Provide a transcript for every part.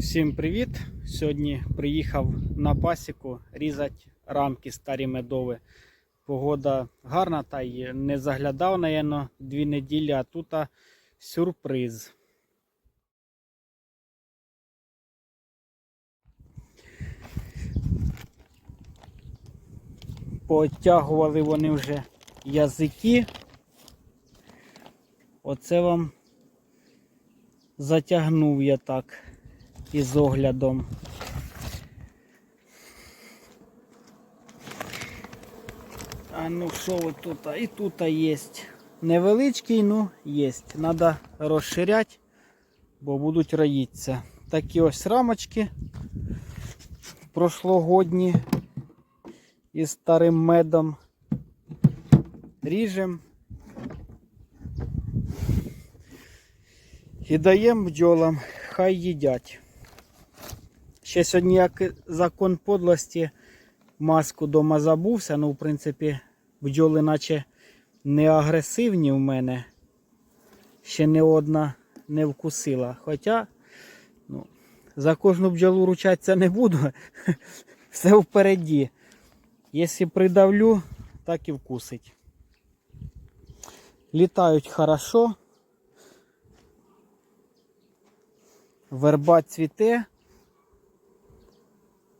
Всім привіт! Сьогодні приїхав на пасіку різати рамки старі медові. Погода гарна, та й не заглядав, наверно, дві неділі, а тут сюрприз. Потягували вони вже язики. Оце вам затягнув я так із оглядом. А ну що ви тут? І тут є. Невеличкий, ну є. Треба розширяти, бо будуть роїтися. Такі ось рамочки прошлогодні із старим медом. Ріжем. І даємо бджолам, хай їдять. Ще сьогодні, як закон подлості, маску дома забувся. Ну, в принципі, бджоли наче не агресивні в мене. Ще не одна не вкусила. Хоча ну, за кожну бджолу ручатися не буду. Все впереді. Якщо придавлю, так і вкусить. Літають хорошо. Верба цвіте,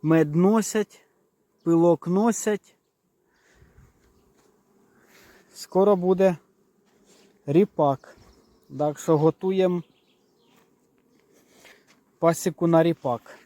мед носять, пилок носять. Скоро буде ріпак. Так що готуємо пасіку на ріпак.